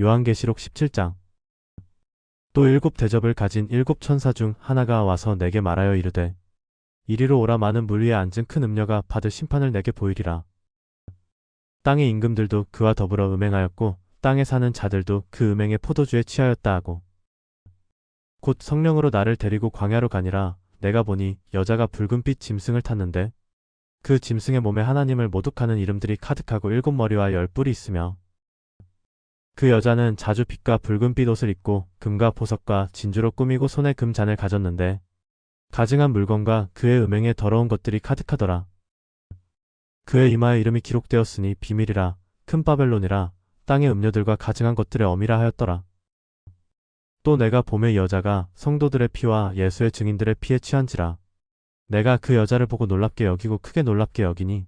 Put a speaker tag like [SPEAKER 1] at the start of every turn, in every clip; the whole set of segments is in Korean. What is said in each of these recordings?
[SPEAKER 1] 요한계시록 17장. 또 일곱 대접을 가진 일곱 천사 중 하나가 와서 내게 말하여 이르되 이리로 오라 많은 물 위에 앉은 큰 음녀가 받을 심판을 내게 보이리라. 땅의 임금들도 그와 더불어 음행하였고 땅에 사는 자들도 그 음행의 포도주에 취하였다 하고. 곧 성령으로 나를 데리고 광야로 가니라. 내가 보니 여자가 붉은빛 짐승을 탔는데 그 짐승의 몸에 하나님을 모독하는 이름들이 가득하고 일곱 머리와 열 뿔이 있으며 그 여자는 자주 빛과 붉은빛 옷을 입고 금과 보석과 진주로 꾸미고 손에 금잔을 가졌는데 가증한 물건과 그의 음행에 더러운 것들이 가득하더라. 그의 이마에 이름이 기록되었으니 비밀이라 큰 바벨론이라 땅의 음료들과 가증한 것들의 어미라 하였더라. 또 내가 봄의 여자가 성도들의 피와 예수의 증인들의 피에 취한지라. 내가 그 여자를 보고 놀랍게 여기고 크게 놀랍게 여기니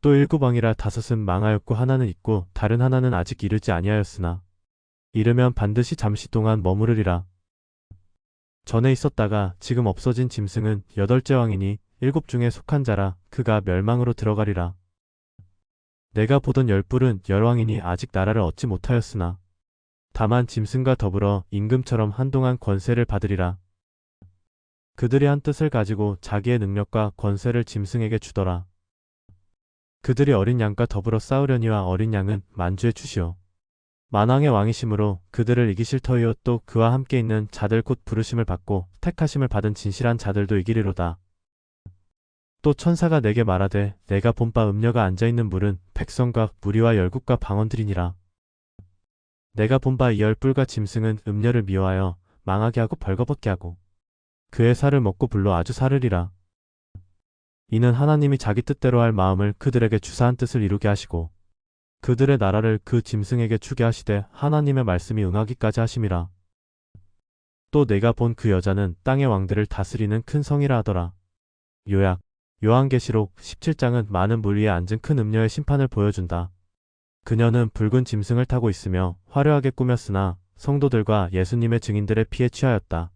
[SPEAKER 1] 또 일곱 왕이라 다섯은 망하였고 하나는 있고 다른 하나는 아직 이르지 아니하였으나 이르면 반드시 잠시 동안 머무르리라. 전에 있었다가 지금 없어진 짐승은 여덟째 왕이니 일곱 중에 속한 자라 그가 멸망으로 들어가리라. 내가 보던 열 뿔은 열 왕이니 아직 나라를 얻지 못하였으나 다만 짐승과 더불어 임금처럼 한동안 권세를 받으리라. 그들이 한 뜻을 가지고 자기의 능력과 권세를 짐승에게 주더라. 그들이 어린 양과 더불어 싸우려니와 어린 양은 만주에 주시오. 만왕의 왕이심으로 그들을 이기실 터이요 또 그와 함께 있는 자들 곧 부르심을 받고 택하심을 받은 진실한 자들도 이기리로다. 또 천사가 내게 말하되 내가 본 바 음녀가 앉아있는 물은 백성과 무리와 열국과 방언들이니라. 내가 본 바 이 열뿔과 짐승은 음녀를 미워하여 망하게 하고 벌거벗게 하고 그의 살을 먹고 불로 아주 사르리라. 이는 하나님이 자기 뜻대로 할 마음을 그들에게 주사한 뜻을 이루게 하시고 그들의 나라를 그 짐승에게 주게 하시되 하나님의 말씀이 응하기까지 하심이라. 또 내가 본 그 여자는 땅의 왕들을 다스리는 큰 성이라 하더라. 요약 요한계시록 17장은 많은 물 위에 앉은 큰 음녀의 심판을 보여준다. 그녀는 붉은 짐승을 타고 있으며 화려하게 꾸몄으나 성도들과 예수님의 증인들의 피에 취하였다.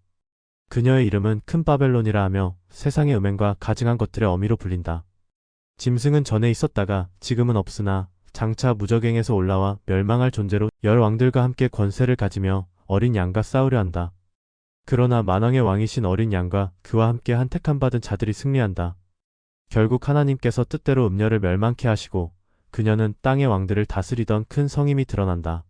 [SPEAKER 1] 그녀의 이름은 큰 바벨론이라 하며 세상의 음행과 가증한 것들의 어미로 불린다. 짐승은 전에 있었다가 지금은 없으나 장차 무적행에서 올라와 멸망할 존재로 열 왕들과 함께 권세를 가지며 어린 양과 싸우려 한다. 그러나 만왕의 왕이신 어린 양과 그와 함께 한택한 받은 자들이 승리한다. 결국 하나님께서 뜻대로 음녀를 멸망케 하시고 그녀는 땅의 왕들을 다스리던 큰 성임이 드러난다.